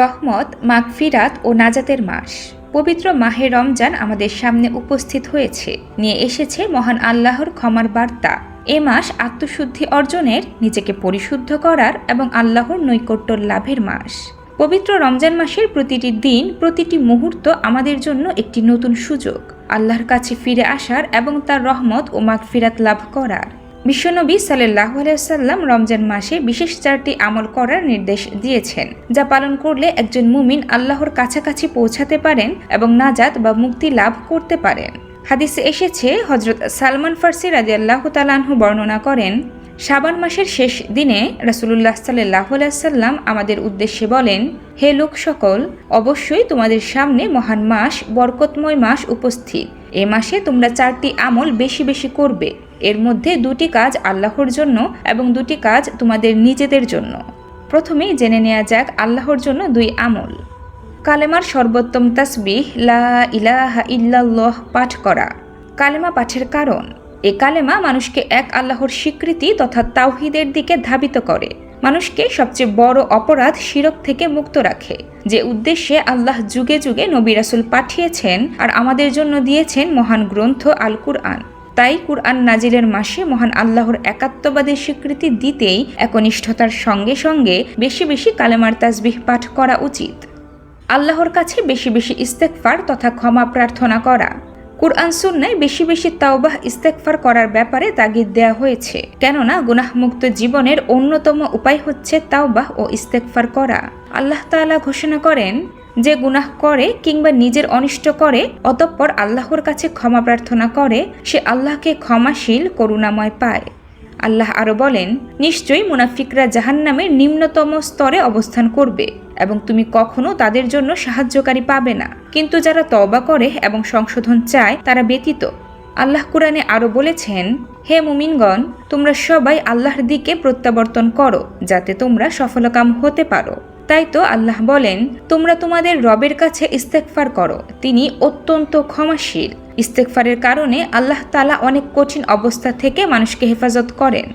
রহমত, মাগফিরাত ও নাজাতের মাস। পবিত্র মাহে রমজান আমাদের সামনে উপস্থিত হয়েছে, নিয়ে এসেছে মহান আল্লাহর ক্ষমার বার্তা। এ মাস আত্মশুদ্ধি অর্জনের, নিজেকে পরিশুদ্ধ করার এবং আল্লাহর নৈকট্য লাভের মাস। পবিত্র রমজান মাসের প্রতিটি দিন, প্রতিটি মুহূর্ত আমাদের জন্য একটি নতুন সুযোগ। আল্লাহর কাছে ফিরে আসার এবং তার রহমত ও মাগফিরাত লাভ করার। বিশ্বনবী সাল্লাহ সাল্লাম রমজান মাসে বিশেষ চারটি আমল করার নির্দেশ দিয়েছেন, যা পালন করলে একজন মুমিন আল্লাহর কাছাকাছি পৌঁছাতে পারেন এবং নাজাত বা মুক্তি লাভ করতে পারেন। হাদিসে এসেছে হজরত সালমান ফার্সি রাজি আল্লাহ তালাহু বর্ণনা করেন, শাবান মাসের শেষ দিনে রাসুলুল্লাহ সাল্লাহ সাল্লাম আমাদের উদ্দেশ্যে বলেন, হে লোক সকল, অবশ্যই তোমাদের সামনে মহান মাস, বরকতময় মাস উপস্থিত। এ মাসে তোমরা চারটি আমল বেশি বেশি করবে। এর মধ্যে দুটি কাজ আল্লাহর জন্য এবং দুটি কাজ তোমাদের নিজেদের জন্য। প্রথমেই জেনে নেওয়া যাক আল্লাহর জন্য দুই আমল। কালেমার সর্বোত্তম তাসবিহ, লা ইলাহা ইল্লাল্লাহ পাঠ করা। কালেমা পাঠের কারণ। এ কালেমা মানুষকে এক আল্লাহর স্বীকৃতি তথা তাওহিদের দিকে ধাবিত করে। মানুষকে সবচেয়ে বড় অপরাধ শিরক থেকে মুক্ত রাখে। যে উদ্দেশ্যে আল্লাহ যুগে যুগে নবী রাসুল পাঠিয়েছেন আর আমাদের জন্য দিয়েছেন মহান গ্রন্থ আল কুরআন তাই কুরআন নাজিলের মাসে মহান আল্লাহর একাত্মবাদের স্বীকৃতি দিতেই একনিষ্ঠতার সঙ্গে সঙ্গে বেশি বেশি কালেমার তাজবিহ পাঠ করা উচিত। আল্লাহর কাছে বেশি বেশি ইস্তেকফার তথা ক্ষমা প্রার্থনা করা। কুরআন সুন্নায় বেশি বেশি তাওবাহ ইস্তেকফার করার ব্যাপারে তাগিদ দেওয়া হয়েছে। কেননা, গুনাহমুক্ত জীবনের অন্যতম উপায় হচ্ছে তাওবাহ ও ইস্তেকফার করা। আল্লাহ তাআলা ঘোষণা করেন যে, গুনাহ করে কিংবা নিজের অনিষ্ট করে, অতঃপর আল্লাহর কাছে ক্ষমা প্রার্থনা করে, সে আল্লাহকে ক্ষমাশীল, করুণাময় পায়। আল্লাহ আরও বলেন, নিশ্চয়ই মুনাফিকরা জাহান্নামের নিম্নতম স্তরে অবস্থান করবে। এবং তুমি কখনো তাদের জন্য সাহায্যকারী পাবে না। কিন্তু যারা তওবা করে এবং সংশোধন চায়, তারা ব্যতীত। আল্লাহ কুরআনে আরও বলেছেন, হে মুমিনগণ, তোমরা সবাই আল্লাহর দিকে প্রত্যাবর্তন করো, যাতে তোমরা সফলকাম হতে পারো। তাই তো আল্লাহ বলেন, তোমরা তোমাদের রবের কাছে ইস্তেকফার করো। তিনি অত্যন্ত ক্ষমাশীল। ইস্তেকফারের কারণে আল্লাহ তালা অনেক কঠিন অবস্থা থেকে মানুষকে হেফাজত করেন।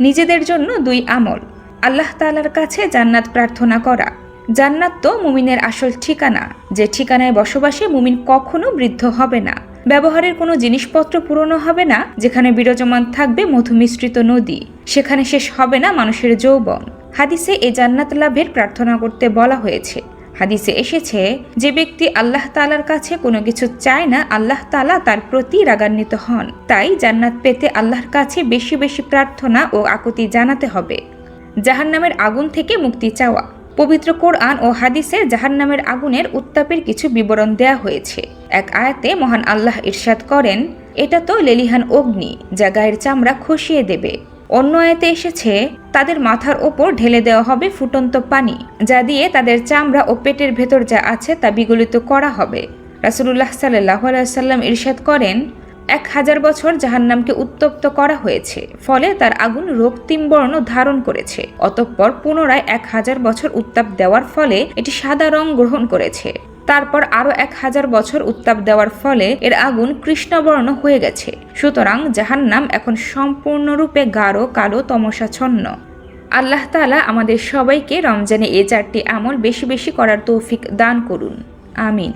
নিজেদের জন্য দুই আমল। আল্লাহ তালার কাছে জান্নাত প্রার্থনা করা। জান্নাত তো মুমিনের আসল ঠিকানা। যে ঠিকানায় বসবাসে মুমিন কখনো বৃদ্ধ হবে না। ব্যবহারের কোনো জিনিসপত্র পুরনো হবে না, যেখানে বিরাজমান থাকবে মধুমিশ্রিত নদী। সেখানে শেষ হবে না মানুষের যৌবন। হাদিসে এ জান্নাত লাভের প্রার্থনা করতে বলা হয়েছে। হাদিসে এসেছে, যে ব্যক্তি আল্লাহ তালার কাছে কোনো কিছু চায় না, আল্লাহ তালা তার প্রতি রাগান্বিত হন। তাই জান্নাত পেতে আল্লাহর কাছে বেশি বেশি প্রার্থনা ও আকুতি জানাতে হবে। জাহান্নামের আগুন থেকে মুক্তি চাওয়া। পবিত্র কোরআন ও হাদিসে জাহান্নামের আগুনের উত্তাপের কিছু বিবরণ দেয়া হয়েছে। এক আয়াতে মহান আল্লাহ ইরশাদ করেন, এটা তো লেলিহান অগ্নি, যা গায়ের চামড়া খসিয়ে দেবে। অন্য আয়াতে এসেছে, তাদের মাথার ওপর ঢেলে দেওয়া হবে ফুটন্ত পানি, যা দিয়ে তাদের চামড়া ও পেটের ভেতর যা আছে তা বিগলিত করা হবে। রাসুলুল্লাহ সাল্লাহ সাল্লাম ইরশাদ করেন এক হাজার বছর জাহান্নামকে উত্তপ্ত করা হয়েছে, ফলে তার আগুন রক্তিম বর্ণ ধারণ করেছে। অতঃপর পুনরায় এক হাজার বছর উত্তাপ দেওয়ার ফলে এটি সাদা রং গ্রহণ করেছে। তারপর আরও এক হাজার বছর উত্তাপ দেওয়ার ফলে এর আগুন কৃষ্ণবর্ণ হয়ে গেছে। সুতরাং জাহান্নাম এখন সম্পূর্ণরূপে গাঢ়, কালো, তমসাচ্ছন্ন। আল্লাহ তালা আমাদের সবাইকে রমজানে এ চারটি আমল বেশি বেশি করার তৌফিক দান করুন। আমিন।